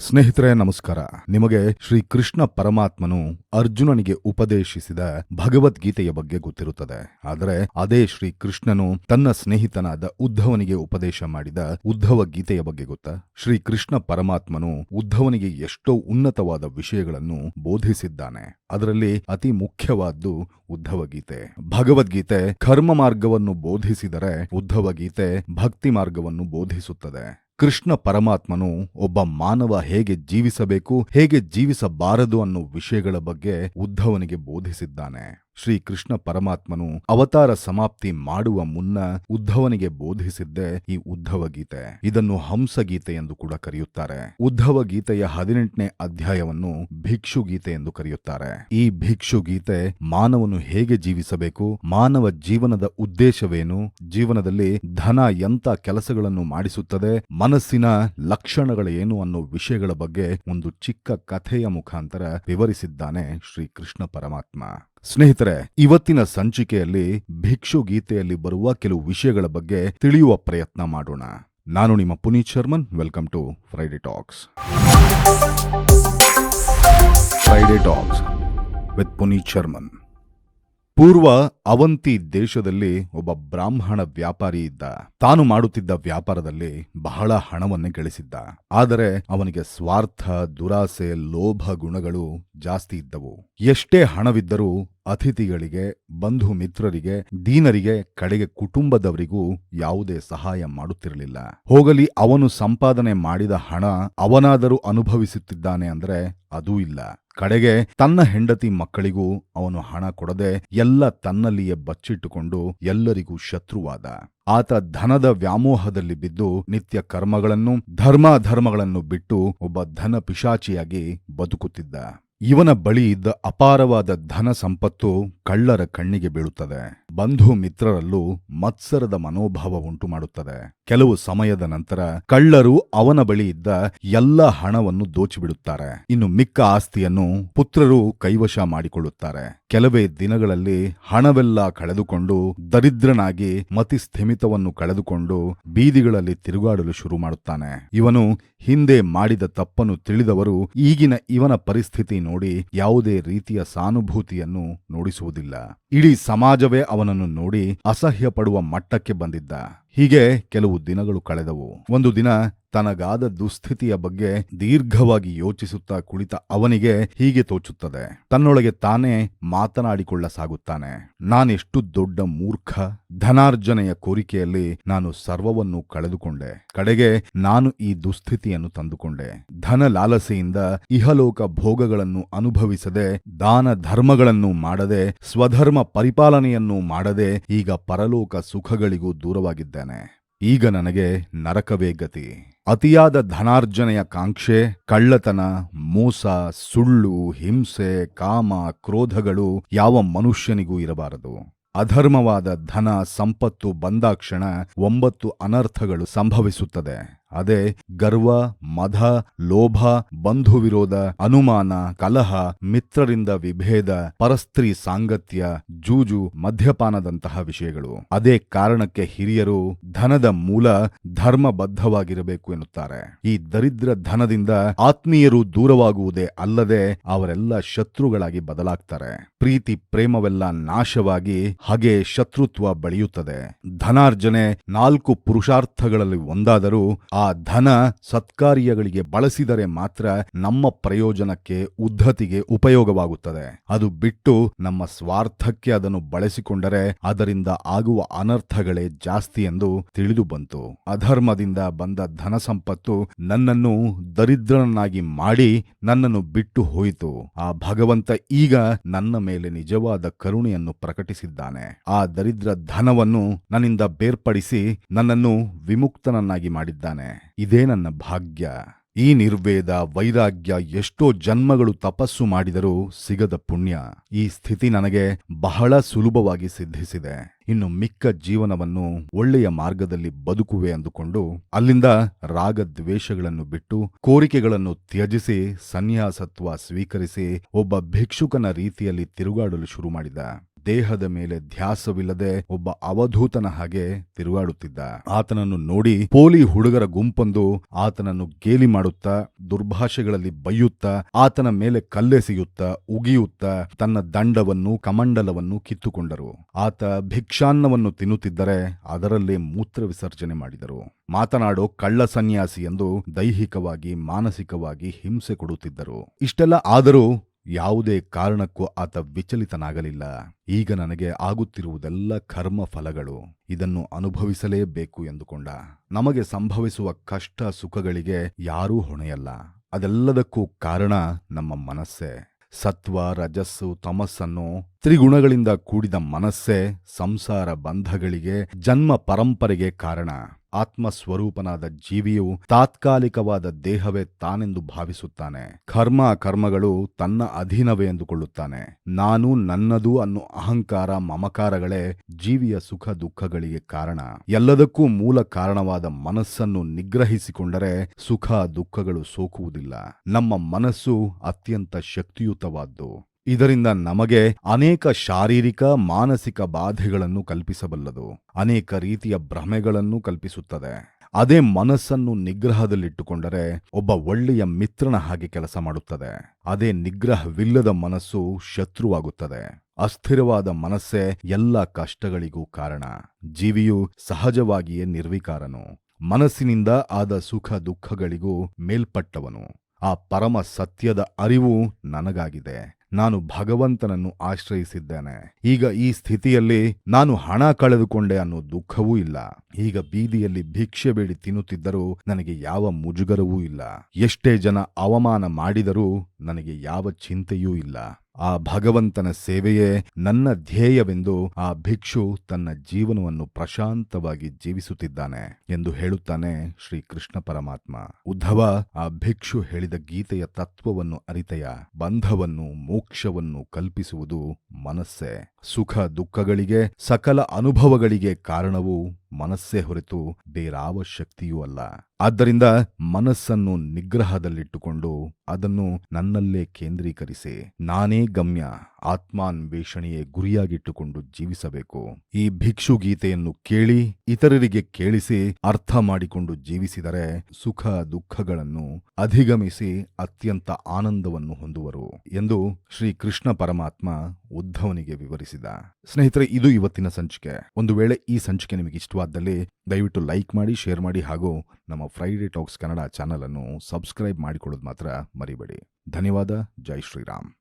ಸ್ನೇಹಿತರೆ, ನಮಸ್ಕಾರ. ನಿಮಗೆ ಶ್ರೀ ಕೃಷ್ಣ ಪರಮಾತ್ಮನು ಅರ್ಜುನನಿಗೆ ಉಪದೇಶಿಸಿದ ಭಗವದ್ಗೀತೆಯ ಬಗ್ಗೆ ಗೊತ್ತಿರುತ್ತದೆ. ಆದರೆ ಅದೇ ಶ್ರೀ ಕೃಷ್ಣನು ತನ್ನ ಸ್ನೇಹಿತನಾದ ಉದ್ಧವನಿಗೆ ಉಪದೇಶ ಮಾಡಿದ ಉದ್ಧವ ಗೀತೆಯ ಬಗ್ಗೆ ಗೊತ್ತಾ? ಶ್ರೀ ಕೃಷ್ಣ ಪರಮಾತ್ಮನು ಉದ್ಧವನಿಗೆ ಎಷ್ಟೋ ಉನ್ನತವಾದ ವಿಷಯಗಳನ್ನು ಬೋಧಿಸಿದ್ದಾನೆ. ಅದರಲ್ಲಿ ಅತಿ ಮುಖ್ಯವಾದ್ದು ಉದ್ಧವ ಗೀತೆ. ಭಗವದ್ಗೀತೆ ಕರ್ಮ ಮಾರ್ಗವನ್ನು ಬೋಧಿಸಿದರೆ ಉದ್ಧವ ಗೀತೆ ಭಕ್ತಿ ಮಾರ್ಗವನ್ನು ಬೋಧಿಸುತ್ತದೆ. ಕೃಷ್ಣ ಪರಮಾತ್ಮನು ಒಬ್ಬ ಮಾನವ ಹೇಗೆ ಜೀವಿಸಬೇಕು ಹೇಗೆ ಜೀವಿಸಬಾರದು ಅನ್ನೋ ವಿಷಯಗಳ ಬಗ್ಗೆ ಉದ್ಧವನಿಗೆ ಬೋಧಿಸಿದ್ದಾನೆ. ಶ್ರೀ ಕೃಷ್ಣ ಪರಮಾತ್ಮನು ಅವತಾರ ಸಮಾಪ್ತಿ ಮಾಡುವ ಮುನ್ನ ಉದ್ಧವನಿಗೆ ಬೋಧಿಸಿದ್ದೇ ಈ ಉದ್ಧವ ಗೀತೆ. ಇದನ್ನು ಹಂಸಗೀತೆ ಎಂದು ಕೂಡ ಕರೆಯುತ್ತಾರೆ. ಉದ್ಧವ ಗೀತೆಯ ಹದಿನೆಂಟನೇ ಅಧ್ಯಾಯವನ್ನು ಭಿಕ್ಷು ಗೀತೆ ಎಂದು ಕರೆಯುತ್ತಾರೆ. ಈ ಭಿಕ್ಷು ಗೀತೆ ಮಾನವನು ಹೇಗೆ ಜೀವಿಸಬೇಕು, ಮಾನವ ಜೀವನದ ಉದ್ದೇಶವೇನು, ಜೀವನದಲ್ಲಿ ಧನ ಎಂತ ಕೆಲಸಗಳನ್ನು ಮಾಡಿಸುತ್ತದೆ, ಮನಸ್ಸಿನ ಲಕ್ಷಣಗಳೇನು ಅನ್ನೋ ವಿಷಯಗಳ ಬಗ್ಗೆ ಒಂದು ಚಿಕ್ಕ ಕಥೆಯ ಮುಖಾಂತರ ವಿವರಿಸಿದ್ದಾನೆ ಶ್ರೀಕೃಷ್ಣ ಪರಮಾತ್ಮ. ಸ್ನೇಹಿತರೆ, ಇವತ್ತಿನ ಸಂಚಿಕೆಯಲ್ಲಿ ಭಿಕ್ಷು ಗೀತೆಯಲ್ಲಿ ಬರುವ ಕೆಲವು ವಿಷಯಗಳ ಬಗ್ಗೆ ತಿಳಿಯುವ ಪ್ರಯತ್ನ ಮಾಡೋಣ. ನಾನು ನಿಮ್ಮ Puneeth Sharman, welcome to Friday talks. Friday talks with Puneeth Sharman. ಪೂರ್ವ ಅವಂತಿ ದೇಶದಲ್ಲಿ ಒಬ್ಬ ಬ್ರಾಹ್ಮಣ ವ್ಯಾಪಾರಿ ಇದ್ದ. ತಾನು ಮಾಡುತ್ತಿದ್ದ ವ್ಯಾಪಾರದಲ್ಲಿ ಬಹಳ ಹಣವನ್ನೇ ಗಳಿಸಿದ್ದ. ಆದರೆ ಅವನಿಗೆ ಸ್ವಾರ್ಥ, ದುರಾಸೆ, ಲೋಭ ಗುಣಗಳು ಜಾಸ್ತಿ ಇದ್ದವು. ಎಷ್ಟೇ ಹಣವಿದ್ದರೂ ಅತಿಥಿಗಳಿಗೆ, ಬಂಧು ಮಿತ್ರರಿಗೆ, ದೀನರಿಗೆ, ಕಡೆಗೆ ಕುಟುಂಬದವರಿಗೂ ಯಾವುದೇ ಸಹಾಯ ಮಾಡುತ್ತಿರಲಿಲ್ಲ. ಹೋಗಲಿ, ಅವನು ಸಂಪಾದನೆ ಮಾಡಿದ ಹಣ ಅವನಾದರೂ ಅನುಭವಿಸುತ್ತಿದ್ದಾನೆ ಅಂದ್ರೆ ಅದೂ ಇಲ್ಲ. ಕಡೆಗೆ ತನ್ನ ಹೆಂಡತಿ ಮಕ್ಕಳಿಗೂ ಅವನು ಹಣ ಕೊಡದೆ ಎಲ್ಲ ತನ್ನಲ್ಲಿಯೇ ಬಚ್ಚಿಟ್ಟುಕೊಂಡು ಎಲ್ಲರಿಗೂ ಶತ್ರುವಾದ. ಆತ ಧನದ ವ್ಯಾಮೋಹದಲ್ಲಿ ಬಿದ್ದು ನಿತ್ಯ ಕರ್ಮಗಳನ್ನು ಧರ್ಮಾಧರ್ಮಗಳನ್ನು ಬಿಟ್ಟು ಒಬ್ಬ ಧನ ಪಿಶಾಚಿಯಾಗಿ ಬದುಕುತ್ತಿದ್ದ. ಇವನ ಬಳಿ ಇದ್ದ ಅಪಾರವಾದ ಧನ ಸಂಪತ್ತು ಕಳ್ಳರ ಕಣ್ಣಿಗೆ ಬೀಳುತ್ತದೆ. ಬಂಧು ಮಿತ್ರರಲ್ಲೂ ಮತ್ಸರದ ಮನೋಭಾವ ಉಂಟು ಮಾಡುತ್ತದೆ. ಕೆಲವು ಸಮಯದ ನಂತರ ಕಳ್ಳರು ಅವನ ಬಳಿ ಇದ್ದ ಎಲ್ಲ ಹಣವನ್ನು ದೋಚಿಬಿಡುತ್ತಾರೆ. ಇನ್ನು ಮಿಕ್ಕ ಆಸ್ತಿಯನ್ನು ಪುತ್ರರು ಕೈವಶ ಮಾಡಿಕೊಳ್ಳುತ್ತಾರೆ. ಕೆಲವೇ ದಿನಗಳಲ್ಲಿ ಹಣವೆಲ್ಲ ಕಳೆದುಕೊಂಡು ದರಿದ್ರನಾಗಿ ಮತಿ ಸ್ಥಿಮಿತವನ್ನು ಕಳೆದುಕೊಂಡು ಬೀದಿಗಳಲ್ಲಿ ತಿರುಗಾಡಲು ಶುರು ಮಾಡುತ್ತಾನೆ. ಇವನು ಹಿಂದೆ ಮಾಡಿದ ತಪ್ಪನ್ನು ತಿಳಿದವರು ಈಗಿನ ಇವನ ಪರಿಸ್ಥಿತಿ ನೋಡಿ ಯಾವುದೇ ರೀತಿಯ ಸಾನುಭೂತಿಯನ್ನು ನೋಡಿಸುವುದಿಲ್ಲ ಇಡೀ ಸಮಾಜವೇ ಅವನನ್ನು ನೋಡಿ ಅಸಹ್ಯ ಪಡುವ ಮಟ್ಟಕ್ಕೆ ಬಂದಿದ್ದ. ಹೀಗೆ ಕೆಲವು ದಿನಗಳು ಕಳೆದವು. ಒಂದು ದಿನ ತನಗಾದ ದುಸ್ಥಿತಿಯ ಬಗ್ಗೆ ದೀರ್ಘವಾಗಿ ಯೋಚಿಸುತ್ತಾ ಕುಳಿತ ಅವನಿಗೆ ಹೀಗೆ ತೋಚುತ್ತದೆ. ತನ್ನೊಳಗೆ ತಾನೇ ಮಾತನಾಡಿಕೊಳ್ಳಸಾಗುತ್ತಾನೆ. ನಾನೆಷ್ಟು ದೊಡ್ಡ ಮೂರ್ಖ, ಧನಾರ್ಜನೆಯ ಕೋರಿಕೆಯಲ್ಲಿ ನಾನು ಸರ್ವವನ್ನು ಕಳೆದುಕೊಂಡೆ. ಕಡೆಗೆ ನಾನು ಈ ದುಸ್ಥಿತಿಯನ್ನು ತಂದುಕೊಂಡೆ. ಧನ ಲಾಲಸೆಯಿಂದ ಇಹಲೋಕ ಭೋಗಗಳನ್ನು ಅನುಭವಿಸದೆ, ದಾನ ಧರ್ಮಗಳನ್ನು ಮಾಡದೆ, ಸ್ವಧರ್ಮ ಪರಿಪಾಲನೆಯನ್ನು ಮಾಡದೆ ಈಗ ಪರಲೋಕ ಸುಖಗಳಿಗೂ ದೂರವಾಗಿದ್ದೇನೆ. ಈಗ ನನಗೆ ನರಕವೇ ಗತಿ. ಅತಿಯಾದ ಧನಾರ್ಜನೆಯ ಕಾಂಕ್ಷೆ, ಕಳ್ಳತನ, ಮೋಸ, ಸುಳ್ಳು, ಹಿಂಸೆ, ಕಾಮ, ಕ್ರೋಧಗಳು ಯಾವ ಮನುಷ್ಯನಿಗೂ ಇರಬಾರದು. ಅಧರ್ಮವಾದ ಧನ, ಸಂಪತ್ತು, ಬಂದಾಕ್ಷಣ ಒಂಬತ್ತು ಅನರ್ಥಗಳು ಸಂಭವಿಸುತ್ತದೆ. ಅದೇ ಗರ್ವ ಮಧ ಲೋಭ ಬಂಧು ವಿರೋಧ ಅನುಮಾನ, ಕಲಹ, ಮಿತ್ರರಿಂದ ವಿಭೇದ, ಪರಸ್ತ್ರೀ ಸಾಂಗತ್ಯ, ಜೂಜು, ಮದ್ಯಪಾನದಂತಹ ವಿಷಯಗಳು. ಅದೇ ಕಾರಣಕ್ಕೆ ಹಿರಿಯರು ಧನದ ಮೂಲ ಧರ್ಮಬದ್ಧವಾಗಿರಬೇಕು ಎನ್ನುತ್ತಾರೆ. ಈ ದರಿದ್ರ ಧನದಿಂದ ಆತ್ಮೀಯರು ದೂರವಾಗುವುದೇ ಅಲ್ಲದೆ ಅವರೆಲ್ಲ ಶತ್ರುಗಳಾಗಿ ಬದಲಾಗ್ತಾರೆ. ಪ್ರೀತಿ, ಪ್ರೇಮವೆಲ್ಲ ನಾಶವಾಗಿ ಹಾಗೆ ಶತ್ರುತ್ವ ಬೆಳೆಯುತ್ತದೆ. ಧನಾರ್ಜನೆ ನಾಲ್ಕು ಪುರುಷಾರ್ಥಗಳಲ್ಲಿ ಒಂದಾದರೂ ಆ ಧನ ಸತ್ಕಾರ್ಯಗಳಿಗೆ ಬಳಸಿದರೆ ಮಾತ್ರ ನಮ್ಮ ಪ್ರಯೋಜನಕ್ಕೆ, ಉದ್ಧತಿಗೆ ಉಪಯೋಗವಾಗುತ್ತದೆ. ಅದು ಬಿಟ್ಟು ನಮ್ಮ ಸ್ವಾರ್ಥಕ್ಕೆ ಅದನ್ನು ಬಳಸಿಕೊಂಡರೆ ಅದರಿಂದ ಆಗುವ ಅನರ್ಥಗಳೇ ಜಾಸ್ತಿ ಎಂದು ತಿಳಿದು ಬಂತು. ಅಧರ್ಮದಿಂದ ಬಂದ ಧನ ಸಂಪತ್ತು ನನ್ನನ್ನು ದರಿದ್ರನನ್ನಾಗಿ ಮಾಡಿ ನನ್ನನ್ನು ಬಿಟ್ಟು ಹೋಯಿತು. ಆ ಭಗವಂತ ಈಗ ನನ್ನ ಮೇಲೆ ನಿಜವಾದ ಕರುಣೆಯನ್ನು ಪ್ರಕಟಿಸಿದ್ದಾನೆ. ಆ ದರಿದ್ರ ಧನವನ್ನು ನನ್ನಿಂದ ಬೇರ್ಪಡಿಸಿ ನನ್ನನ್ನು ವಿಮುಕ್ತನನ್ನಾಗಿ ಮಾಡಿದ್ದಾನೆ. ಇದೇ ನನ್ನ ಭಾಗ್ಯ. ಈ ನಿರ್ವೇದ ವೈರಾಗ್ಯ ಎಷ್ಟೋ ಜನ್ಮಗಳು ತಪಸ್ಸು ಮಾಡಿದರೂ ಸಿಗದ ಪುಣ್ಯ. ಈ ಸ್ಥಿತಿ ನನಗೆ ಬಹಳ ಸುಲಭವಾಗಿ ಸಿದ್ಧಿಸಿದೆ. ಇನ್ನು ಮಿಕ್ಕ ಜೀವನವನ್ನು ಒಳ್ಳೆಯ ಮಾರ್ಗದಲ್ಲಿ ಬದುಕುವೆ ಅಂದುಕೊಂಡು ಅಲ್ಲಿಂದ ರಾಗದ್ವೇಷಗಳನ್ನು ಬಿಟ್ಟು ಕೋರಿಕೆಗಳನ್ನು ತ್ಯಜಿಸಿ ಸನ್ಯಾಸತ್ವ ಸ್ವೀಕರಿಸಿ ಒಬ್ಬ ಭಿಕ್ಷುಕನ ರೀತಿಯಲ್ಲಿ ತಿರುಗಾಡಲು ಶುರು ಮಾಡಿದ ದೇಹದ ಮೇಲೆ ಧ್ಯಾಸವಿಲ್ಲದೆ ಒಬ್ಬ ಅವಧೂತನ ಹಾಗೆ ತಿರುಗಾಡುತ್ತಿದ್ದ. ಆತನನ್ನು ನೋಡಿ ಪೋಲಿ ಹುಡುಗರ ಗುಂಪೊಂದು ಆತನನ್ನು ಗೇಲಿ ಮಾಡುತ್ತಾ, ದುರ್ಭಾಷೆಗಳಲ್ಲಿ ಬೈಯುತ್ತಾ ಆತನ ಮೇಲೆ ಕಲ್ಲೆಸೆಯುತ್ತಾ, ಉಗಿಯುತ್ತಾ ತನ್ನ ದಂಡವನ್ನು, ಕಮಂಡಲವನ್ನು ಕಿತ್ತುಕೊಂಡರು. ಆತ ಭಿಕ್ಷಾನ್ನವನ್ನು ತಿನ್ನುತ್ತಿದ್ದರೆ ಅದರಲ್ಲೇ ಮೂತ್ರ ವಿಸರ್ಜನೆ ಮಾಡಿದರು. ಮಾತನಾಡೋ ಕಳ್ಳ ಸನ್ಯಾಸಿ ಎಂದು ದೈಹಿಕವಾಗಿ, ಮಾನಸಿಕವಾಗಿ ಹಿಂಸೆ ಕೊಡುತ್ತಿದ್ದರು. ಇಷ್ಟೆಲ್ಲ ಆದರೂ ಯಾವುದೇ ಕಾರಣಕ್ಕೂ ಆತ ವಿಚಲಿತನಾಗಲಿಲ್ಲ. ಈಗ ನನಗೆ ಆಗುತ್ತಿರುವುದೆಲ್ಲ ಕರ್ಮ ಫಲಗಳು ಇದನ್ನು ಅನುಭವಿಸಲೇಬೇಕು ಎಂದುಕೊಂಡ. ನಮಗೆ ಸಂಭವಿಸುವ ಕಷ್ಟ ಸುಖಗಳಿಗೆ ಯಾರೂ ಹೊಣೆಯಲ್ಲ. ಅದೆಲ್ಲದಕ್ಕೂ ಕಾರಣ ನಮ್ಮ ಮನಸ್ಸೇ. ಸತ್ವ, ರಜಸ್ಸು, ತಮಸ್ಸನ್ನು ತ್ರಿಗುಣಗಳಿಂದ ಕೂಡಿದ ಮನಸ್ಸೇ ಸಂಸಾರ ಬಂಧಗಳಿಗೆ, ಜನ್ಮ ಪರಂಪರೆಗೆ ಕಾರಣ. ಆತ್ಮಸ್ವರೂಪನಾದ ಜೀವಿಯು ತಾತ್ಕಾಲಿಕವಾದ ದೇಹವೇ ತಾನೆಂದು ಭಾವಿಸುತ್ತಾನೆ. ಕರ್ಮ ಕರ್ಮಗಳು ತನ್ನ ಅಧೀನವೇ ಎಂದುಕೊಳ್ಳುತ್ತಾನೆ. ನಾನು ನನ್ನದು ಅನ್ನೋ ಅಹಂಕಾರ ಮಮಕಾರಗಳೇ ಜೀವಿಯ ಸುಖ ದುಃಖಗಳಿಗೆ ಕಾರಣ. ಎಲ್ಲದಕ್ಕೂ ಮೂಲ ಕಾರಣವಾದ ಮನಸ್ಸನ್ನು ನಿಗ್ರಹಿಸಿಕೊಂಡರೆ ಸುಖ ದುಃಖಗಳು ಸೋಕುವುದಿಲ್ಲ. ನಮ್ಮ ಮನಸ್ಸು ಅತ್ಯಂತ ಶಕ್ತಿಯುತವಾದ್ದು. ಇದರಿಂದ ನಮಗೆ ಅನೇಕ ಶಾರೀರಿಕ, ಮಾನಸಿಕ ಬಾಧೆಗಳನ್ನು ಕಲ್ಪಿಸಬಲ್ಲದು. ಅನೇಕ ರೀತಿಯ ಭ್ರಮೆಗಳನ್ನು ಕಲ್ಪಿಸುತ್ತದೆ. ಅದೇ ಮನಸ್ಸನ್ನು ನಿಗ್ರಹದಲ್ಲಿಟ್ಟುಕೊಂಡರೆ ಒಬ್ಬ ಒಳ್ಳೆಯ ಮಿತ್ರನ ಹಾಗೆ ಕೆಲಸ ಮಾಡುತ್ತದೆ. ಅದೇ ನಿಗ್ರಹವಿಲ್ಲದ ಮನಸ್ಸು ಶತ್ರುವಾಗುತ್ತದೆ. ಅಸ್ಥಿರವಾದ ಮನಸ್ಸೇ ಎಲ್ಲ ಕಷ್ಟಗಳಿಗೂ ಕಾರಣ. ಜೀವಿಯು ಸಹಜವಾಗಿಯೇ ನಿರ್ವಿಕಾರನು. ಮನಸ್ಸಿನಿಂದ ಆದ ಸುಖ ದುಃಖಗಳಿಗೂ ಮೇಲ್ಪಟ್ಟವನು. ಆ ಪರಮ ಸತ್ಯದ ಅರಿವು ನನಗಾಗಿದೆ. ನಾನು ಭಗವಂತನನ್ನು ಆಶ್ರಯಿಸಿದ್ದೇನೆ. ಈಗ ಈ ಸ್ಥಿತಿಯಲ್ಲಿ ನಾನು ಹಣ ಕಳೆದುಕೊಂಡೆ ಅನ್ನೋ ದುಃಖವೂ ಇಲ್ಲ. ಈಗ ಬೀದಿಯಲ್ಲಿ ಭಿಕ್ಷೆ ಬೇಡಿ ತಿನ್ನುತ್ತಿದ್ದರೂ ನನಗೆ ಯಾವ ಮುಜುಗರವೂ ಇಲ್ಲ. ಎಷ್ಟೇ ಜನ ಅವಮಾನ ಮಾಡಿದರೂ ನನಗೆ ಯಾವ ಚಿಂತೆಯೂ ಇಲ್ಲ. ಆ ಭಗವಂತನ ಸೇವೆಯೇ ನನ್ನ ಧ್ಯೇಯವೆಂದು ಆ ಭಿಕ್ಷು ತನ್ನ ಜೀವನವನ್ನು ಪ್ರಶಾಂತವಾಗಿ ಜೀವಿಸುತ್ತಿದ್ದಾನೆ ಎಂದು ಹೇಳುತ್ತಾನೆ ಶ್ರೀ ಕೃಷ್ಣ ಪರಮಾತ್ಮ. ಉದ್ಧವ, ಆ ಭಿಕ್ಷು ಹೇಳಿದ ಗೀತೆಯ ತತ್ವವನ್ನು ಅರಿತೆಯ ಬಂಧವನ್ನು, ಮೋಕ್ಷವನ್ನು ಕಲ್ಪಿಸುವುದು ಮನಸ್ಸೇ. ಸುಖ ದುಃಖಗಳಿಗೆ, ಸಕಲ ಅನುಭವಗಳಿಗೆ ಕಾರಣವು ಮನಸ್ಸೇ ಹೊರತು ಬೇರಾವ ಶಕ್ತಿಯೂ ಅಲ್ಲ. ಆದ್ದರಿಂದ ಮನಸ್ಸನ್ನು ನಿಗ್ರಹದಲ್ಲಿಟ್ಟುಕೊಂಡು ಅದನ್ನು ನನ್ನಲ್ಲೇ ಕೇಂದ್ರೀಕರಿಸಿ. ನಾನೇ ಗಮ್ಯ. ಆತ್ಮಾನ್ವೇಷಣೆಯೇ ಗುರಿಯಾಗಿಟ್ಟುಕೊಂಡು ಜೀವಿಸಬೇಕು. ಈ ಭಿಕ್ಷು ಗೀತೆಯನ್ನು ಕೇಳಿ, ಇತರರಿಗೆ ಕೇಳಿಸಿ, ಅರ್ಥ ಮಾಡಿಕೊಂಡು ಜೀವಿಸಿದರೆ ಸುಖ ದುಃಖಗಳನ್ನು ಅಧಿಗಮಿಸಿ ಅತ್ಯಂತ ಆನಂದವನ್ನು ಹೊಂದುವರು ಎಂದು ಶ್ರೀ ಕೃಷ್ಣ ಪರಮಾತ್ಮ ಉದ್ಧವನಿಗೆ ವಿವರಿಸಿದ. ಸ್ನೇಹಿತರೆ, ಇದು ಇವತ್ತಿನ ಸಂಚಿಕೆ. ಒಂದು ವೇಳೆ ಈ ಸಂಚಿಕೆ ನಿಮಗೆ ಇಷ್ಟವಾದಲ್ಲಿ ದಯವಿಟ್ಟು ಲೈಕ್ ಮಾಡಿ, ಶೇರ್ ಮಾಡಿ ಹಾಗೂ ನಮ್ಮ ಫ್ರೈಡೆ ಟಾಕ್ಸ್ ಕನ್ನಡ ಚಾನಲ್ ಅನ್ನು ಸಬ್ಸ್ಕ್ರೈಬ್ ಮಾಡಿಕೊಳ್ಳೋದು ಮಾತ್ರ ಮರಿಬೇಡಿ. ಧನ್ಯವಾದ. ಜೈ ಶ್ರೀರಾಮ್.